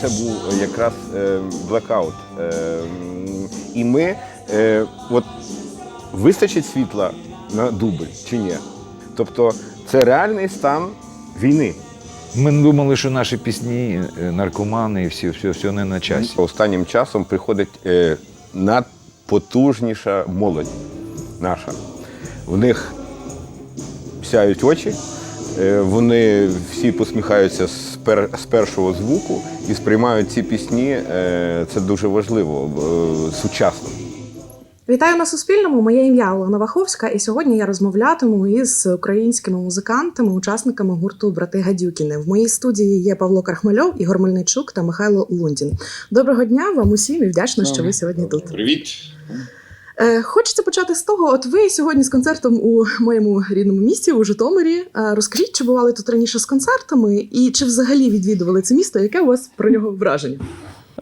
це був якраз е, блекаут. Е, І ми е, от вистачить світла на дубль чи ні? Тобто це реальний стан війни. Ми думали, що наші пісні, наркомани і всі, все, все не на часі. Останнім часом приходить надпотужніша молодь наша. В них сяють очі, вони всі посміхаються з, з першого звуку і сприймають ці пісні. Е, це дуже важливо, е, сучасно. Вітаю на Суспільному. Моє ім'я Олена Ваховська, і сьогодні я розмовлятиму із українськими музикантами, учасниками гурту Брати Гадюкіни. В моїй студії є Павло Кархмальов, Ігор Мельничук та Михайло Лундін. Доброго дня вам усім і вдячна, що ви сьогодні тут. Привіт. Е, Хочеться почати з того. От ви сьогодні з концертом у моєму рідному місті у Житомирі. Е, Розкажіть, чи бували тут раніше з концертами, і чи взагалі відвідували це місто? Яке у вас про нього враження?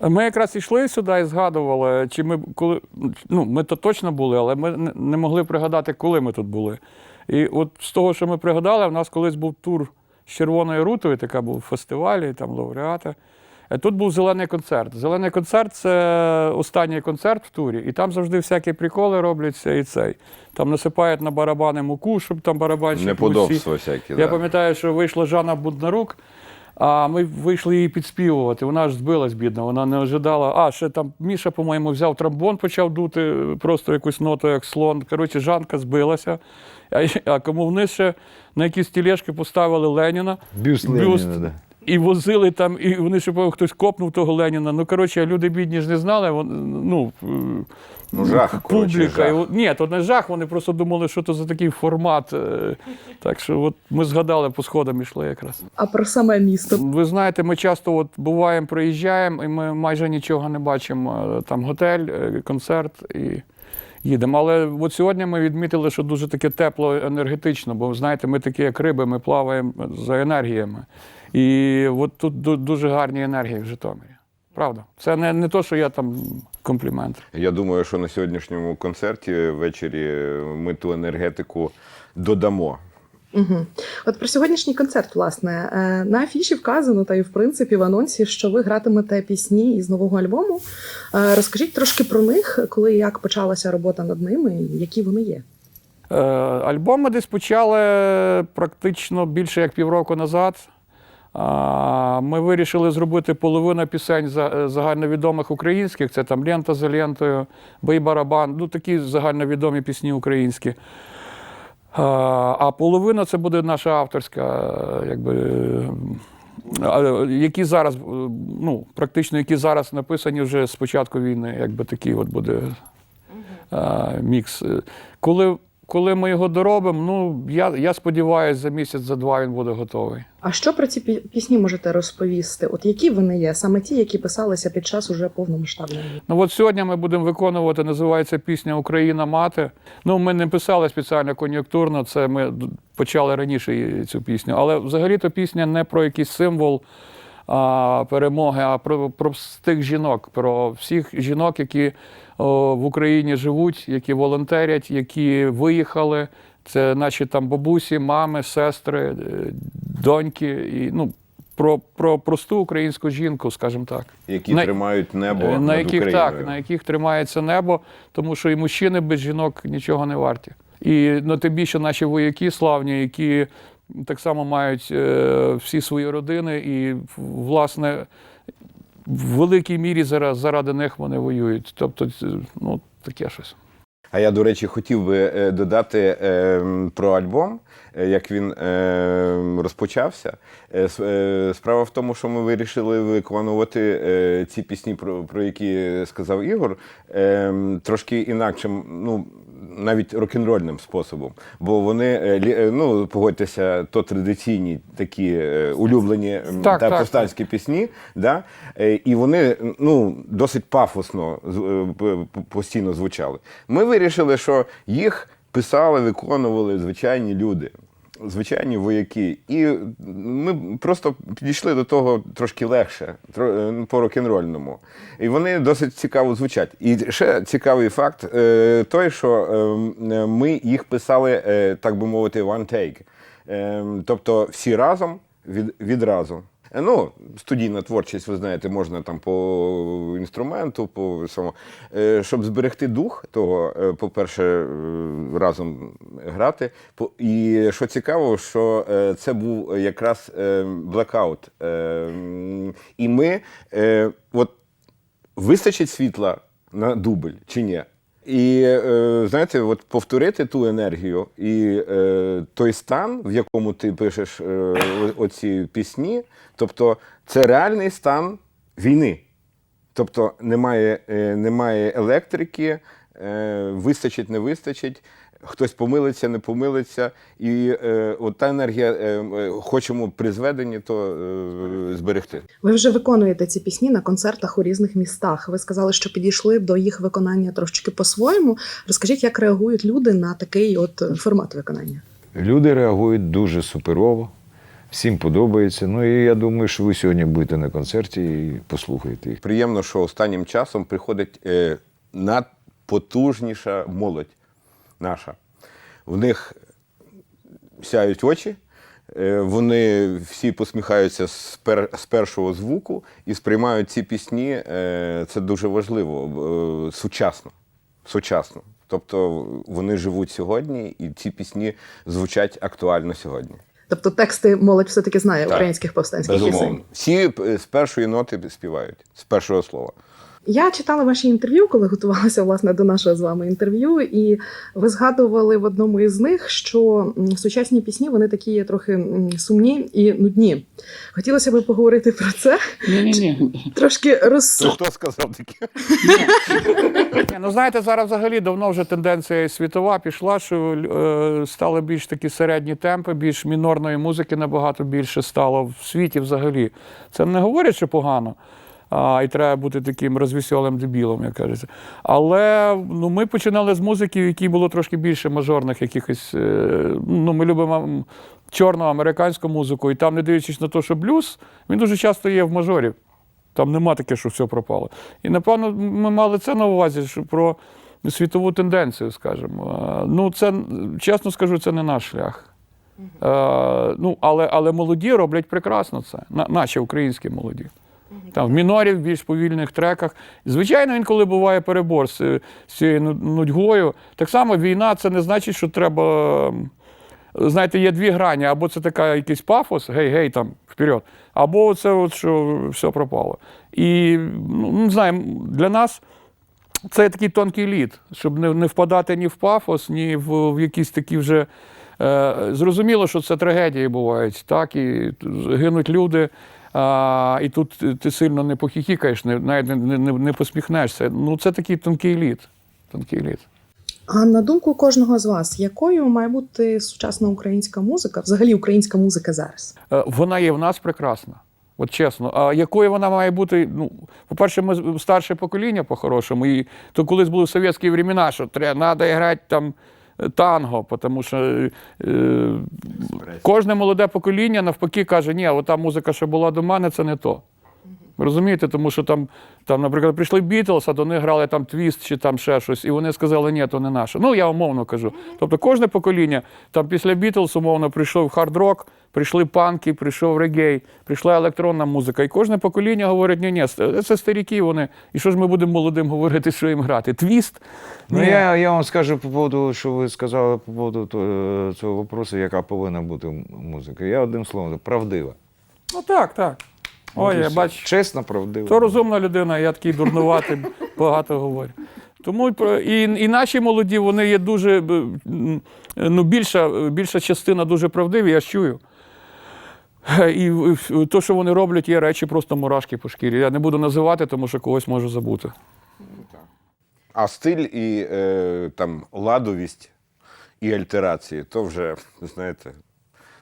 Ми якраз йшли сюди і згадували, чи ми коли ну ми то точно були, але ми не- могли пригадати, коли ми тут були. І от з того, що ми пригадали, в нас колись був тур з червоною рутою, така був фестиваль, і там лауреати. Е, Тут був зелений концерт. Зелений концерт це останній концерт в турі, і там завжди всякі приколи робляться і цей. Там насипають на барабани муку, щоб там барабанщики усі. Неподобства всякі. Я да. пам'ятаю, що вийшла Жанна Буднарук, а ми вийшли її підспівувати. Вона ж збилась, бідна, вона не ожидала. А, ще там Міша, по-моєму, взяв тромбон, почав дути просто якусь ноту, як слон. Коротше, Жанка збилася. А, кому вниз ще на якісь тележки поставили Леніна. Бюст Леніна, да. І возили там, і вони ще хтось копнув того Леніна. Ну, коротше, люди бідні ж не знали. вон- Ну, Ну, жах, коротше, публіка. жах. Ні, то не жах, вони просто думали, що то за такий формат. е, Так що от ми згадали, по сходам йшли якраз. А про саме місто? Ви знаєте, ми часто от буваємо, приїжджаємо, і ми майже нічого не бачимо. Е, Там готель, е, концерт і їдемо. Але от сьогодні ми відмітили, що дуже таке тепло енергетично, бо знаєте, ми такі як риби, ми плаваємо за енергіями. І от тут дуже гарні енергії в Житомирі. Правда. Це не, не то, що я там комплімент. Я думаю, що на сьогоднішньому концерті ввечері ми ту енергетику додамо. Угу. От про сьогоднішній концерт, власне, Е, на афіші вказано, та й в принципі в анонсі, що ви гратимете пісні із нового альбому. Е, Розкажіть трошки про них, коли і як почалася робота над ними, і які вони є. Е, Альбом ми десь почали практично більше як півроку назад. Ми вирішили зробити половину пісень за- загальновідомих українських. Це там Лента за лентою, Бей барабан, ну такі загальновідомі пісні українські. А, половина це буде наша авторська, е, якби. е, Які зараз, е, ну, практично які зараз написані вже з початку війни, якби такий от буде а, мікс. Коли, коли ми його доробимо, ну я, я сподіваюся, за місяць, за два він буде готовий. А що про ці пісні можете розповісти? От які вони є? Саме ті, які писалися під час уже повномасштабної війни? Ну от сьогодні ми будемо виконувати, називається пісня Україна мати. Ну, ми не писали спеціально кон'юнктурно, це ми почали раніше цю пісню. Але взагалі-то пісня не про якийсь символ а, перемоги, а про, про простих жінок, про всіх жінок, які о, в Україні живуть, які волонтерять, які виїхали. Це наші там бабусі, мами, сестри, е, доньки. І, ну, про, про просту українську жінку, скажімо так. Які На- тримають небо на над яких Україною. так, на яких тримається небо, тому що і мужчини без жінок нічого не варті. І ну, тим більше наші вояки славні, які так само мають е, всі свої родини, і власне в великій мірі зараз заради них вони воюють. Тобто, ну таке щось. А я, до речі, хотів би е, додати е, про альбом, як він розпочався. Справа в тому, що ми вирішили виконувати ці пісні, про, які сказав Ігор, е, трошки інакшим, ну. Навіть рок-н-рольним способом, бо вони е, е, ну погодьтеся, то традиційні такі е, улюблені Так, та так. повстанські пісні, да? І вони ну, досить пафосно постійно звучали. Ми вирішили, що їх писали, виконували звичайні люди, звичайні вояки. І ми просто підійшли до того трошки легше, е, по рок-н-рольному. І вони досить цікаво звучать. І ще цікавий факт е, той, що е, ми їх писали, так би мовити, one take. Е, Тобто всі разом від, відразу. Е, Ну, студійна творчість, ви знаєте, можна там по інструменту, по самому. Е, Щоб зберегти дух того, е, по-перше, разом грати. І що цікаво, що це був якраз блекаут. І ми, от вистачить світла на дубль чи ні? І е, знаєте, от повторити ту енергію і е, той стан, в якому ти пишеш е, оці пісні, тобто це реальний стан війни. Тобто немає, е, немає електрики, е, вистачить, не вистачить, хтось помилиться, не помилиться. І е, от та енергія е, е, хочемо при зведенні, то е, зберегти. Ви вже виконуєте ці пісні на концертах у різних містах. Ви сказали, що підійшли до їх виконання трошечки по-своєму. Розкажіть, як реагують люди на такий от формат виконання? Люди реагують дуже суперово, всім подобається. Ну і я думаю, що ви сьогодні будете на концерті і послухаєте їх. Приємно, що останнім часом приходить е, надпотужніша молодь наша. В них сяють очі, е, вони всі посміхаються з, пер, з першого звуку і сприймають ці пісні. Е, це дуже важливо, е, сучасно. сучасно. Тобто вони живуть сьогодні, і ці пісні звучать актуально сьогодні. Тобто тексти молодь все-таки знає Так. українських повстанських Безумовно. пісень. Всі з першої ноти співають, з першого слова. Я читала ваші інтерв'ю, коли готувалася власне до нашого з вами інтерв'ю, і ви згадували в одному із них, що сучасні пісні вони такі є трохи сумні і нудні. Хотілося би поговорити про це, Ні, ні, ні. трошки роз... То хто сказав таке? Ну знаєте, зараз взагалі давно вже тенденція світова пішла, що е, стали більш такі середні темпи, більш мінорної музики набагато більше стало в світі взагалі. Це не говорять, що погано. А, і треба бути таким розвеселим дебілом, як кажеться. Але ну, ми починали з музики, в якій було трошки більше мажорних якихось. Е, ну, ми любимо чорну американську музику, і там, не дивлячись на те, що блюз, він дуже часто є в мажорі. Там нема таке, що все пропало. І напевно ми мали це на увазі, що про світову тенденцію, скажімо. Ну, це чесно скажу, це не наш шлях. Е, ну, але, але молоді роблять прекрасно це. Наші українські молоді. Там в мінорі, в більш повільних треках. Звичайно, інколи буває перебор з, з цією ну- нудьгою. Так само війна це не значить, що треба. Знаєте, є дві грані, або це така якийсь пафос, гей-гей, там, вперед, або це от, що все пропало. І ну, не знаю, для нас це такий тонкий лід, щоб не, не впадати ні в пафос, ні в, в якісь такі вже. Е, зрозуміло, що це трагедії бувають, так, і гинуть люди. А, і тут ти сильно не похихікаєш, не, навіть не, не, не посміхнешся. Ну, це такий тонкий лід. Тонкий лід. А на думку кожного з вас, якою має бути сучасна українська музика, взагалі українська музика зараз? Е, Вона є в нас прекрасна. От чесно. А якою вона має бути? Ну, по-перше, ми старше покоління по-хорошому. І то колись були совєтські времена, що треба грати там танго, тому що е, кожне молоде покоління навпаки каже, ні, ота музика, що була до мене, це не то. Ви Розумієте, тому що там, там, наприклад, прийшли Бітлз, а до них грали там твіст чи там ще щось, і вони сказали, ні, то не наше. Ну, я умовно кажу. Тобто кожне покоління, там після Бітлз, умовно, прийшов хард-рок, прийшли панки, прийшов регей, прийшла електронна музика. І кожне покоління говорить, ні, ні, це старіки вони. І що ж ми будемо молодим говорити, що їм грати? Твіст? Ну, Ні. я, я вам скажу по поводу, що ви сказали по поводу цього вопросу, яка повинна бути музика. Я одним словом, правдива. Ну так, так. Ой, я бачу. Чесно, правдива. То розумна людина, я такий дурнуватий, багато говорю. Тому і і, наші молоді, вони є дуже, ну, більша, більша частина дуже правдиві, я чую. І то, що вони роблять, є речі просто мурашки по шкірі. Я не буду називати, тому що когось можу забути. А стиль і е, там ладовість і альтерації то вже, знаєте,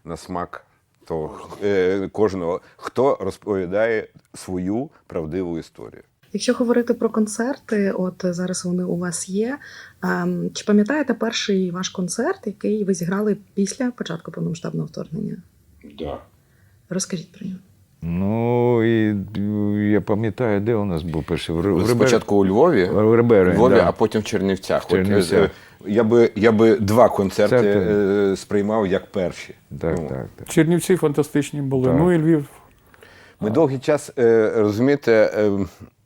на смак того е, кожного, хто розповідає свою правдиву історію. Якщо говорити про концерти, от зараз вони у вас є. Ем, чи пам'ятаєте перший ваш концерт, який ви зіграли після початку повномасштабного вторгнення? Да. Розкажіть про нього. Ну, і я пам'ятаю, де у нас був перший в Спочатку у Львові, в Рибері, Львові, да. а потім в Чернівцях. В Чернівцях. От, е, я, би, я би два концерти Концерти. е, сприймав як перші. Так, Ну, так, так. Чернівці фантастичні були. Так. Ну і Львів. Ми довгий час, е, розумієте,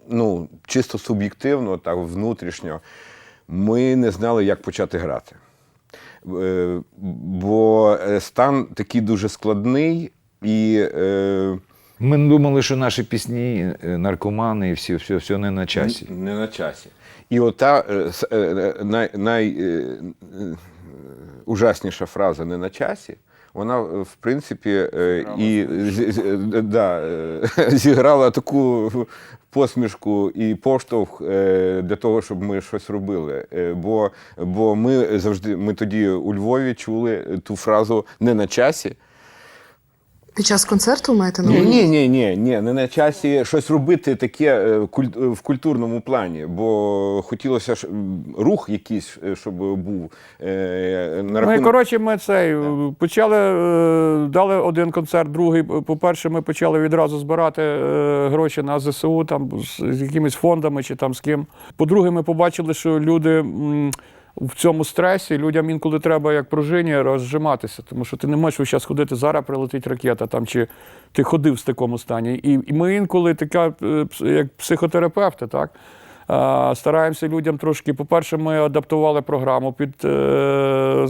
ну, чисто суб'єктивно, так, внутрішньо, ми не знали, як почати грати. Бо стан такий дуже складний і. Ми думали, що наші пісні, е, наркомани і всі, все, все не на часі. Не на часі. І ота е, с- е, най, най, ужасніша фраза не на часі. Вона, в принципі, е, і з- з- да, зіграла таку посмішку і поштовх для того, щоб ми щось робили. Бо, бо ми завжди, ми тоді у Львові чули ту фразу не на часі. Під час концерту маєте на Ні, увазі? ні, ні, ні, ні, не на часі щось робити таке е, в культурному плані, бо хотілося ж рух якийсь, е, щоб був е, на Ну і коротше, ми цей почали, е, дали один концерт, другий. По-перше, ми почали відразу збирати е, гроші на ЗСУ, там з якимись фондами чи там з ким. По-друге, ми побачили, що люди. В цьому стресі людям інколи треба як пружині розжиматися, тому що ти не можеш весь ходити, зараз прилетить ракета, там, чи ти ходив в такому стані. І, ми інколи така, е, як психотерапевти, так, стараємося людям трошки. По-перше, ми адаптували програму під, е,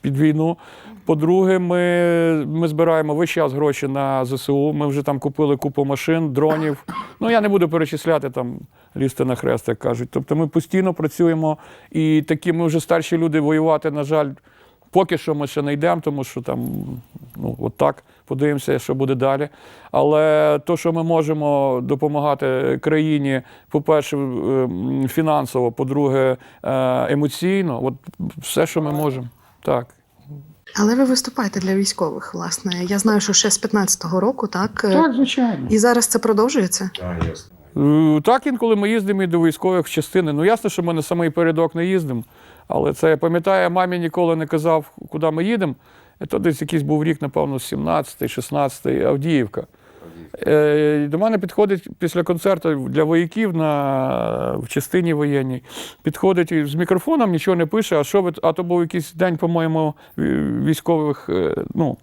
під війну. По-друге, ми, ми збираємо весь час гроші на ЗСУ. Ми вже там купили купу машин, дронів. Ну я не буду перечисляти там, лізти на хрест, як кажуть. Тобто ми постійно працюємо, і такі ми вже старші люди воювати, на жаль, Поки що ми ще не йдемо, тому що там, ну, от так, подивимося, що буде далі. Але то, що ми можемо допомагати країні, по-перше, ем, фінансово, по-друге, е, емоційно, от все, що ми можемо. Так. Але ви виступаєте для військових, власне. Я знаю, що ще з 15-го року, так? Е, звичайно. І зараз це продовжується. Е, Так, інколи ми їздимо і до військових частини. Ну, ясно, що ми на самий передок не їздимо. Але це я пам'ятаю, я мамі ніколи не казав, куди ми їдемо. То десь якийсь був рік, напевно, 17-й, 16-й, Авдіївка. Е, До мене підходить після концерту для вояків на, в частині воєнній. Підходить з мікрофоном, нічого не пише. А що ви? А то був якийсь день, по-моєму, військових е, ну,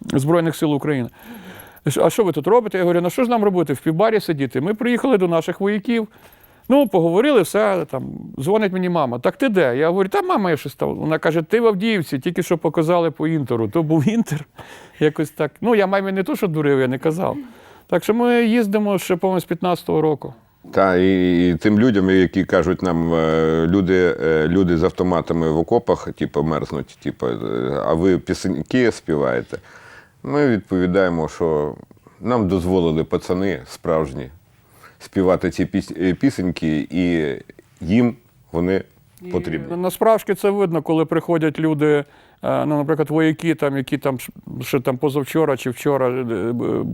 Збройних сил України. А що ви тут робите? Я говорю, ну що ж нам робити? В півбарі сидіти? Ми приїхали до наших вояків. Ну, поговорили, все там. Дзвонить мені мама. Так ти де? Я говорю, та мама я щось там. Вона каже, ти в Авдіївці, тільки що показали по інтеру. То був інтер. Якось так. Ну, я мамі не то, що дурив, я не казав. Так що ми їздимо ще, по-моєму, з 15-го року. Та, і, і тим людям, які кажуть нам, е, люди, е, люди з автоматами в окопах, типу, мерзнуть, типу, е, а ви пісеньки співаєте. Ми відповідаємо, що нам дозволили пацани справжні співати ці е, пісеньки, і їм вони потрібні. Насправді це видно, коли приходять люди, е, ну, наприклад, вояки, там, які там ще там позавчора чи вчора е,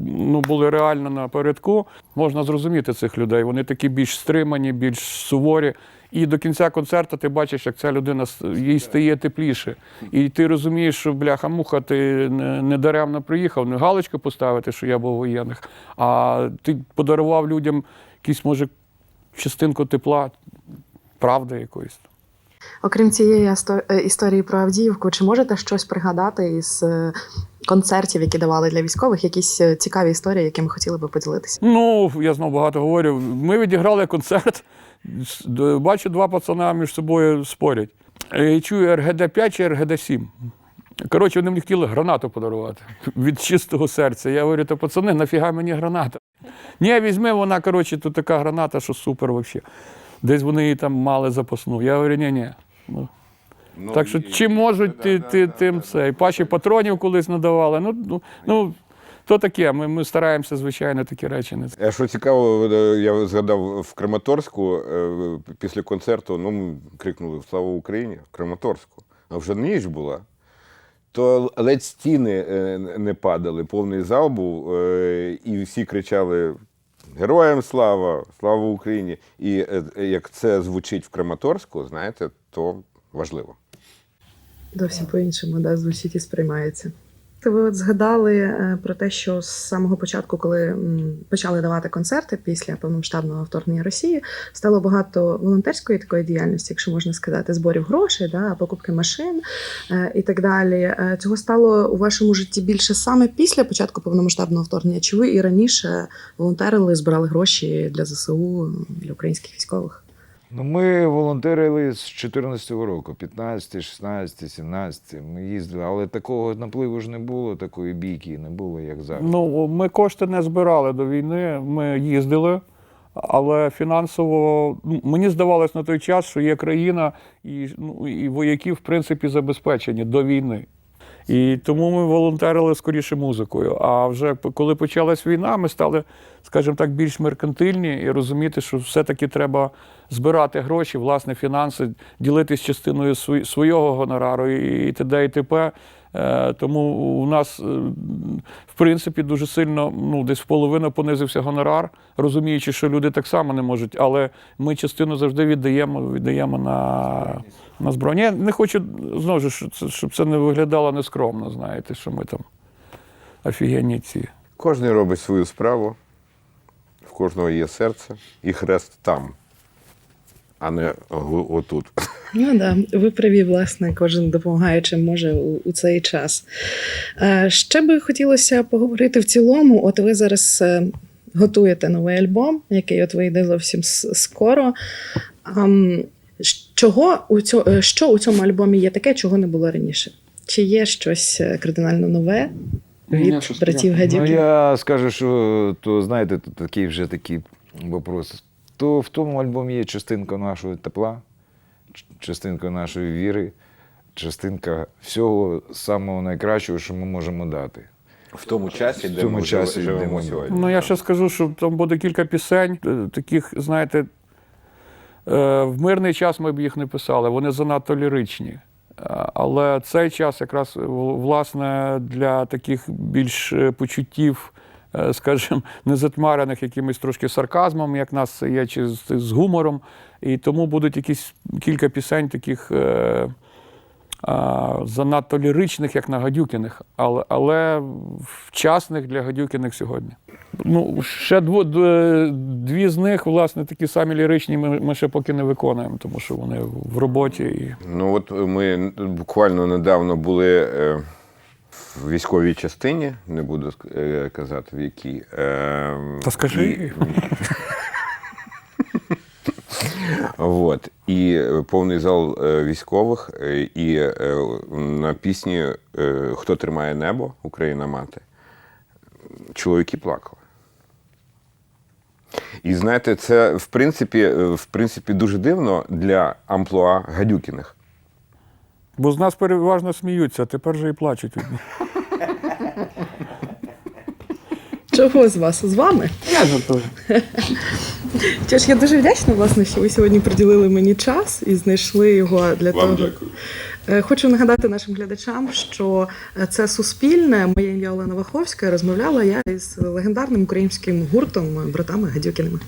ну, були реально на передку, можна зрозуміти цих людей. Вони такі більш стримані, більш суворі. І до кінця концерту ти бачиш, як ця людина їй стає тепліше. І ти розумієш, що бляха-муха, ти не, даремно приїхав, не галочку поставити, що я був воєнних, а ти подарував людям якісь, може, частинку тепла, правди якоїсь. Окрім цієї історії про Авдіївку, чи можете щось пригадати із е, концертів, які давали для військових, якісь е, цікаві історії, якими хотіли би поділитися? Ну, я знову багато говорю. Ми відіграли концерт. Бачу, два пацана між собою спорять. Е, І чую РГД-5 чи РГД-7. Коротше, вони мені хотіли гранату подарувати від чистого серця. Я говорю, то пацани, нафіга мені граната? Ні, візьми, вона, коротше, тут така граната, що супер взагалі. Десь вони її там мали запасну. Я говорю, ні, ні. Ну, так що чи можуть ти, ти, тим це. І паче патронів колись надавали. Ну, ну, ну то таке. Ми, ми стараємося, звичайно, такі речі не А що цікаво, е, я згадав в Краматорську е, після концерту, ну, ми крикнули Слава Україні! в Краматорську. А вже ніч була. То ледь стіни е, не падали, повний зал був, е, і всі кричали Героям слава! Слава Україні! І е, як це звучить в Краматорську, знаєте, то важливо. Зовсім по-іншому, да, звучить і сприймається. Ви от згадали е, про те, що з самого початку, коли почали давати концерти після повномасштабного вторгнення Росії, стало багато волонтерської такої діяльності, якщо можна сказати, зборів грошей, да, покупки машин е, і так далі. Е, Цього стало у вашому житті більше саме після початку повномасштабного вторгнення? Чи ви і раніше волонтерили, збирали гроші для ЗСУ, для українських військових? Ну, ми волонтерили з 14-го року, 15, 16, 17. Ми їздили, але такого напливу ж не було, такої бійки не було, як зараз. Ну, ми кошти не збирали до війни, ми їздили, але фінансово ну, мені здавалось на той час, що є країна, і, ну, і вояки, в принципі, забезпечені до війни. І тому ми волонтерили скоріше музикою. А вже коли почалась війна, ми стали, скажімо так, більш меркантильні і розуміти, що все-таки треба збирати гроші, власне, фінанси, ділитись частиною свого гонорару і т.д. і т.п. Е, Тому у нас, е, в принципі, дуже сильно, ну, десь в половину понизився гонорар, розуміючи, що люди так само не можуть, але ми частину завжди віддаємо, віддаємо на, на збройні. Я не хочу знову ж, щоб це не виглядало нескромно, знаєте, що ми там офігенні ці. Кожен робить свою справу, в кожного є серце і хрест там, а не отут. Ну да, ви праві, власне, кожен допомагає чим може у, у цей час. Е, ще би хотілося поговорити в цілому. От ви зараз е, готуєте новий альбом, який от вийде зовсім скоро. Чого у цьо, е, що у цьому альбомі є таке, чого не було раніше? Чи є щось кардинально нове від братів Ну, я скажу, що то знаєте, то такий вже такий вопрос. То в тому альбомі є частинка нашого тепла, частинка нашої віри, частинка всього самого найкращого, що ми можемо дати. В тому часі, В де тому ми часі, де живемо сьогодні. Ну, я ще скажу, що там буде кілька пісень, е, таких, знаєте, е, в мирний час ми б їх не писали, вони занадто ліричні. Е, Але цей час якраз власне для таких більш почуттів, скажімо, не затьмарених якимось трошки сарказмом, як нас є, чи з, з гумором. І тому будуть якісь кілька пісень таких. е, а, занадто ліричних, як на Гадюкіних, але, але вчасних для Гадюкіних сьогодні. Ну, ще дво, дві з них, власне, такі самі ліричні, ми, ми ще поки не виконуємо, тому що вони в роботі. І... Ну от ми буквально недавно були е, в військовій частині, не буду е, казати в якій. Е, Та скажи. І, от, і е, повний зал е, військових, і на пісні Хто тримає небо, Україна мати, чоловіки плакали. І знаєте, це в принципі, в принципі дуже дивно для амплуа Гадюкіних. Бо з нас переважно сміються, а тепер же і плачуть. від них. Чого з вас? З вами? Я жартую. Що ж, я дуже вдячна, власне, що ви сьогодні приділили мені час і знайшли його для того. Е, Хочу нагадати нашим глядачам, що е, це суспільне. Моє ім'я Олена Ваховська. Розмовляла я із легендарним українським гуртом братами Гадюкіними.